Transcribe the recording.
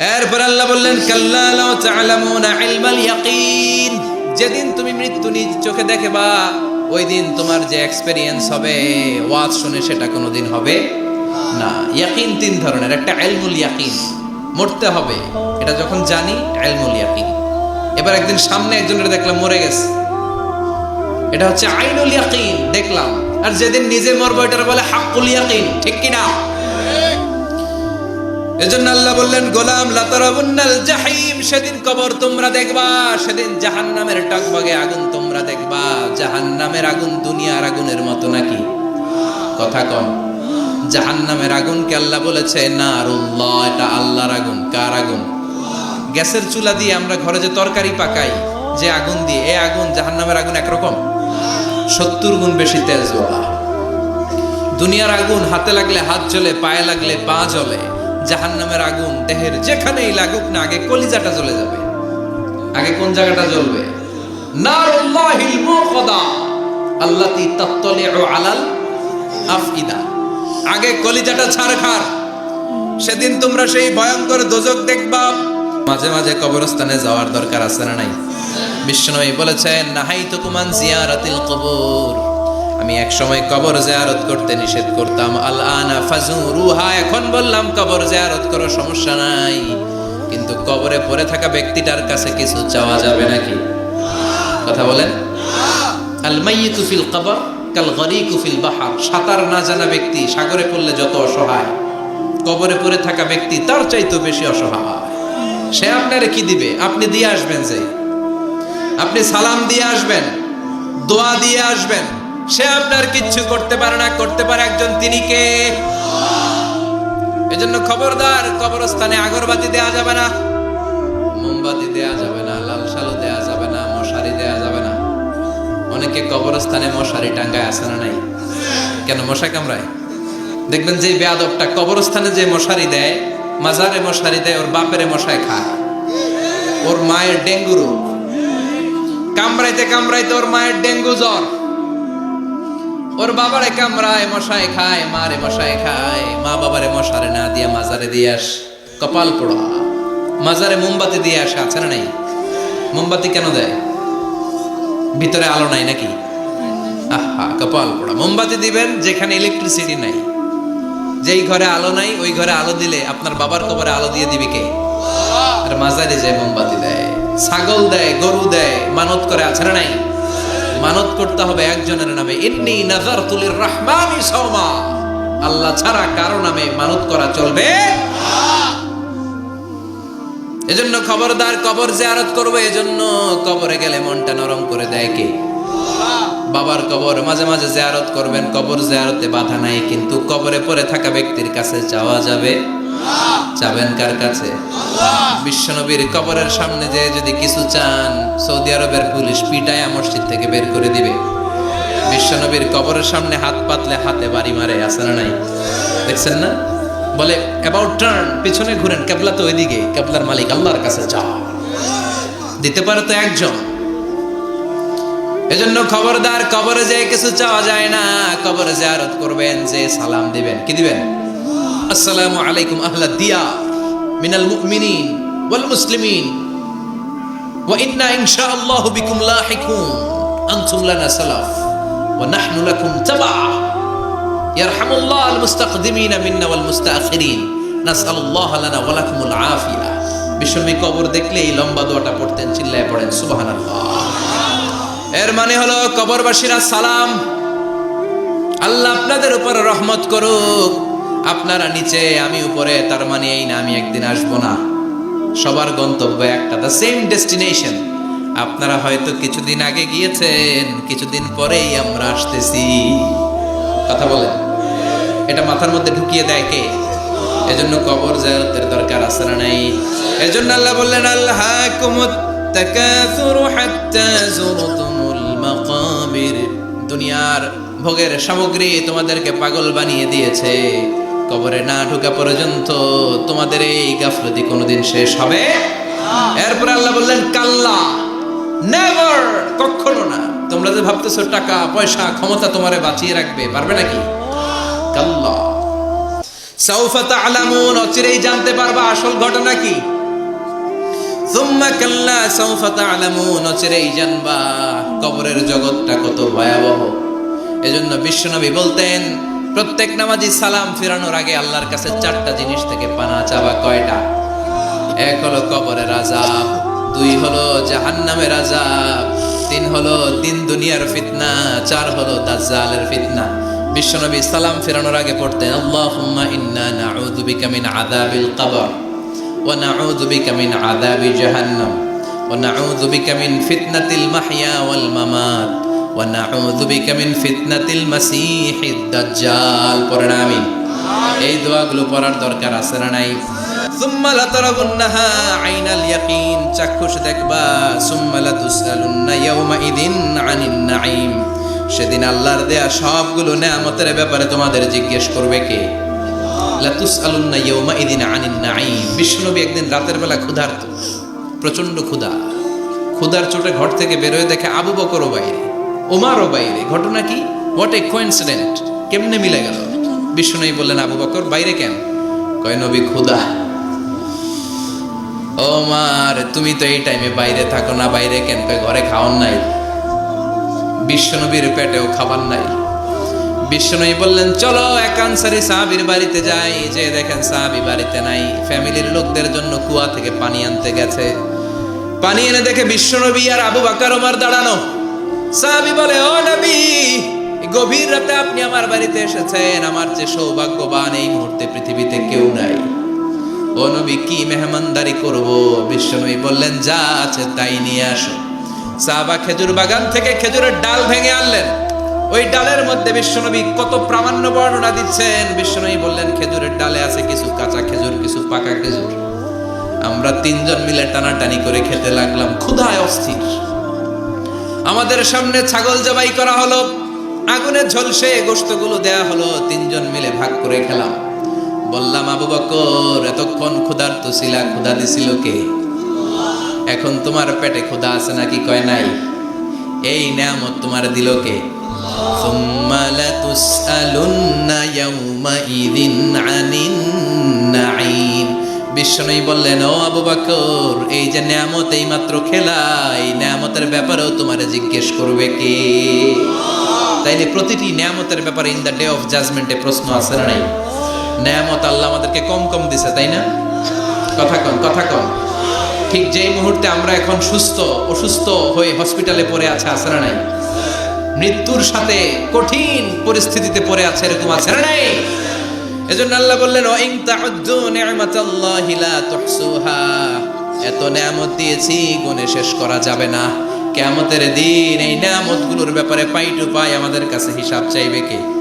এরপর আল্লাহ বললেন, কাল্লা লাউ ইলমাল ইয়াকিন। যেদিন তুমি মৃত্যু নিজ চোখে দেখবা, ওই দিন তোমার যে এক্সপেরিয়েন্স হবে, ওয়াজ শুনে সেটা কোনোদিন হবে না। ইয়াকিন তিন ধরনের, একটা ইলমুল ইয়াকিন, মরতে হবে, এটা যখন জানি, ইলমুল ইয়াকিন। এবার একদিন সামনে একজনের দেখলাম মরে গেছে। এটা হচ্ছে আইনুল ইয়াকিন, দেখলাম। আর যেদিন নিজে মরবো, এটার বলে হাক্কুল ইয়াকিন, ঠিক কি না এজন্য আল্লাহ বললেন, গোলাম লাতারাবুন্নাল জাহিম, সেদিন কবর তোমরা দেখবা, সেদিন জাহান্নামের টকবগে আগুন তোমরা দেখবা, জাহান্নামের আগুন দুনিয়ার আগুনের মতো নাকি? কথা কম। জাহান্নামের আগুনকে আল্লাহ বলেছে না নারুল্লাহ, এটা আল্লাহর আগুন, কার আগুন? গ্যাসের চুলা দিয়ে আমরা ঘরে যে তরকারি পাকাই, যে আগুন দিয়ে, এ আগুন জাহান্নামের আগুন একরকম? সত্তর গুণ বেশি তেজওয়ালা। দুনিয়ার আগুন হাতে লাগলে হাত জ্বলে, পায়ে লাগলে পা জ্বলে। জাহান্নামের আগুন, দেহের যেখানেই লাগুক না, আগে কলিজাটা জ্বলে যাবে। আগে কোন জায়গাটা জ্বলবে? নারুল্লাহিল মুকদা আল্লাতি তাত্তালিউ আলাল আফইদা। আগে কলিজাটা ছাড়খার সেদিন তোমরা সেই ভয়ঙ্কর দোজক দেখবা। মাঝে মাঝে কবরস্থানে যাওয়ার দরকার আছে না নাই? বিষ্ণুই বলেছেন নাহাই তো কুমান জিয়ারাতিল কবর। আমি এক সময় কবর জিয়ারত করতে নিষেধ করতাম। আল আনা ফাজুরুহা এখন বললাম কবর জিয়ারত করো, সমস্যা নাই। কিন্তু কবরে পড়ে থাকা ব্যক্তিটার কাছে কিছু চাওয়া যাবে নাকি? কথা বলেন। আল মাইয়িতু ফিল কবর কাল গরিকু ফিল বাহার। সাঁতার না জানা ব্যক্তি সাগরে পড়লে যত অসহায়। কবরে পড়ে থাকা ব্যক্তি তার চাইতে বেশি অসহায়। সে আপনারে কি দিবে? আপনি দিয়ে আসবেন যে। আপনি সালাম দিয়ে আসবেন, দোয়া দিয়ে আসবেন। সে আপনার কিচ্ছু করতে পারে না, করতে পারে একজন তিনি কে? এজন্য খবরদার, কবরস্থানে আগরবাতি দেয়া যাবে না, মোমবাতি দেয়া যাবে না, লাল সালু দেয়া যাবে না, মশারি দেয়া যাবে না। অনেকে কবরস্থানে মশারি টাঙ্গায় আছে না নাই? কেন মশা কামড়ায়? দেখবেন যে বেয়াদবটা কবরস্থানে যে মশারি দেয়, মাজারে মশারি দেয়, ওর বাপের মশায় খায়। ওর মায়ের ডেঙ্গু রোগ। কামড়াইতে কামড়াইতে ওর মায়ের ডেঙ্গু জ্বর। ওর বাবারে কামড়ায়, মশায় খায়, মারে মশায় খায়। মা বাবারে মশারে না দিয়ে মাজারে দিয়ে আস। কপাল পোড়া। মাজারে মোমবাতি দিয়ে আসে, আছে না নাই? মোমবাতি কেন দেয়? ভিতরে আলো নাই নাকি? আহা, কপাল পোড়া। মোমবাতি দিবেন, যেখানে ইলেকট্রিসিটি নাই। যেই ঘরে আলো নাই, ওই ঘরে আলো দিলে আপনার বাবার কবরে আলো দিয়ে দিবে কে? আর মাজারে যায় মোমবাতি দেয়, ছাগল দেয়, গরু দেয়, মানত করে, আছে না নাই? মানত করতে হবে একজনের নামে। ইন্নি নাজার তুলির রহমানি সৌমা আল্লাহ ছাড়া কারও নামে মানত করা চলবে এজন্য খবরদার কবর জিয়ারত করব, এজন্য কবরে গেলে মনটা নরম করে দেয় কে? বাবার কবর মাঝে মাঝে জিয়ারত করবেন, কবর জিয়ারতে বাধা নাই, কিন্তু কবরে পড়ে থাকা ব্যক্তির কাছে যাওয়া যাবে। চাবেন কার কাছে? বিশ্বনবীর কবরের সামনে যে যদি কিছু চান সৌদি আরবের পুলিশ পিটায়া মসজিদ থেকে বের করে দিবে। বিশ্বনবীর কবরের সামনে হাত পাতলে হাতে বাড়ি মারে আছে না নাই? দেখছেন না? বলে অ্যাবাউট টার্ন পিছনে ঘুরেন কেবলা তো ওইদিকে কেবলার মালিক আল্লাহর কাছে যা দিতে পারে তো একজন। এজন্য খবরদার কবরে যে কিছু চাওয়া যায় না কবরে জিয়ারত করবেন যে সালাম দিবেন। কি দিবেন? আসসালামু আলাইকুম আহলা দিয়া মিনাল মুমিনিন ওয়াল মুসলিমিন। ওয়া ইন্না ইনশাআল্লাহু বিকুম লাহিকুন। আনতুম লানা সালাফ ওয়া নাহনু লাকুম তাবা। ইয়ারহামুল্লাহ আল মুস্তাকদিমিনা মিন্না ওয়াল মুস্তাখিরিন। নাসআলুল্লাহ লানা ওয়া লাকুমুল আফিয়া। বিশ্বনবী কবর দেখলে এই লম্বা দোয়াটা পড়তেন, চিল্লায় পড়েন, সুবহানাল্লাহ। এর মানে হলো কবরবাসীরা সালাম। আল্লাহ আপনাদের উপর রহমত করুক। আপনারা নিচে, আমি উপরে, তার মানে এই না, আমি একদিন আসব না। সবার গন্তব্য একটা দ্য সেম ডেস্টিনেশন আপনারা হয়তো কিছুদিন আগে গিয়েছেন, কিছুদিন পরেই আমরা আসতেছি। কথা বলেন। এটা মাথার মধ্যে ঢুকিয়ে দেয় কে? এজন্য কবর জায়তের দরকার আছে না নাই? এজন্য আল্লাহ বললেন আল্লাহ কুমুত তাকাসুরু হাত্তা যুরতুমুল মাকাবির দুনিয়ার ভোগের সামগ্রী তোমাদেরকে পাগল বানিয়ে দিয়েছে। কবরে না ঢুকা পর্যন্ত তোমাদের এই গাফলতি কোনোদিন শেষ হবে? এরপর আল্লাহ বললেন, কাল্লা নেভার কখনো না। তোমরা যে ভাবতেছো টাকা, পয়সা, ক্ষমতা তোমারে বাঁচিয়ে রাখবে, পারবে নাকি? কাল্লা। সাউফা তা'লামুন, অচিরেই জানতে পারবা আসল ঘটনা কি। সুম্মা কাল্লা, সাউফা তা'লামুন, অচিরেই জানবা কবরের জগৎটা কত ভয়াবহ। এজন্য বিশ্বনবী বলতেন প্রত্যেক নামাজি সালাম ফিরানোর আগে আল্লাহর কাছে চারটা জিনিস থেকে পানা চাবা কয়টা? এক হলো কবরের আজাব দুই হলো জাহান্নামের আজাব তিন হলো তিন দুনিয়ার ফিতনা, চার হলো দাজ্জালের ফিতনা। বিশ্বনবী সালাম ফেরানোর আগে পড়তেন, আল্লাহুম্মা ইন্না নাউযু বিকা মিন আযাবিল কবর, ওয়া নাউযু বিকা মিন আযাবি জাহান্নাম, ওয়া নাউযু বিকা মিন ফিতনাতিল মাহইয়া ওয়াল মামাত। নাউযু বিকা মিন ফিতনাতিল মাসীহিদ দাজ্জাল। পড়েন এই দোয়াগুলো পড়ার দরকার আছে না নাই? সুম্মা লাতারাবুন্নাহা আইনাল ইয়াকিন। চাক্ষুষ দেখবা। সুম্মা লাতুসআলুন্না ইয়াউমাইদিন আনিন নাঈম। সেদিন আল্লাহর দেয়া সবগুলো নেয়ামতের ব্যাপারে তোমাদের জিজ্ঞেস করবে কে? লাতুসআলুন্না ইয়াউমাইদিন আনিন নাঈম। বিষ্ণুনবী একদিন রাতের বেলা ক্ষুধার্ত। প্রচণ্ড ক্ষুধা। ক্ষুধার চোটে ঘর থেকে বেরোয় দেখে আবু বকরও বাইরে। ওমারও বাইরে। ঘটনা কি? হোয়াট এ কোইন্সিডেন্ট কেমনে মিলে গেল? বিষ্ণুনবী বললেন, আবু বকর, বাইরে কেন? কয়, নবী ক্ষুধা ও মার, তুমি তো এই টাইমে বাইরে থাকো না, বাইরে কেন? কয়, ঘরে খাওয়ার নাই। বিশ্বনবীর পেটেও খাবার নাই। বিশ্বনবী বললেন, চলো, এক আনসারি সাহাবির বাড়িতে যাই। যে দেখেন সাহাবি বাড়িতে নাই। ফ্যামিলির লোকদের জন্য কুয়া থেকে পানি আনতে গেছে। পানি এনে দেখে বিশ্বনবী আর আবু বাকার, ওমার দাঁড়ানো। সাহাবি বলে, ও নবী গভীর রাতে আপনি আমার বাড়িতে এসেছেন। আমার যে সৌভাগ্যবান এই মুহূর্তে পৃথিবীতে কেউ নাই। ও নবী, কি মেহমানদারি করব? বিশ্বনবী বললেন, যা আছে তাই নিয়ে আসো। সাহাবা খেজুর বাগান থেকে খেজুরের ডাল ভেঙে আনলেন। ওই ডালের মধ্যে বিশ্বনবী কত প্রামাণ্য বর্ণনা দিচ্ছেন। বিশ্বনবী বললেন, খেজুরের ডালে আছে কিছু কাঁচা খেজুর, কিছু পাকা খেজুর। আমরা তিনজন মিলে টানাটানি করে খেতে লাগলাম। ক্ষুধায় অস্থির। আমাদের সামনে ছাগল জবাই করা হলো আগুনে ঝলসে গোস্তগুলো দেয়া হলো তিনজন মিলে ভাগ করে খেলাম বললাম আবু বকর এতক্ষণ ক্ষুধার্ত ছিলা ক্ষুধা দিছিল কে এখন তোমার পেটে ক্ষুধা আছে নাকি কয় নাই এই নিয়ামত তোমার দিল কে ثم لتسألن يومئذ عن النعيم বিশ্বনবী বললেন, ও আবু বকর, এই যে নিয়ামত এই মাত্র খেলা এই নিয়ামতের ব্যাপারেও তোমারে জিজ্ঞেস করবে কে? তাইলে প্রতিটি নিয়ামতের ব্যাপারে ইন দ্য ডে অফ জাজমেন্টে প্রশ্ন আছে না নাই? নিয়ামত আল্লাহ আমাদেরকে কম কম দিছে, তাই না? কথা কন কথা কন। ঠিক যেই মুহূর্তে আমরা এখন সুস্থ, অসুস্থ হয়ে হসপিটালে পড়ে আছে আছে না নাই? মৃত্যুর সাথে কঠিন পরিস্থিতিতে পড়ে আছে, এরকম আছে না নাই? এজন্য আল্লাহ বললেন ইন তাউদ্দু নি'মাতাল্লাহি লা তুহসুহা। এত নিয়ামত দিয়েছি, গুণে শেষ করা যাবে না। কিয়ামতের দিন এই নিয়ামতগুলোর ব্যাপারে পাই টু পাই আমাদের কাছে হিসাব চাইবে কে?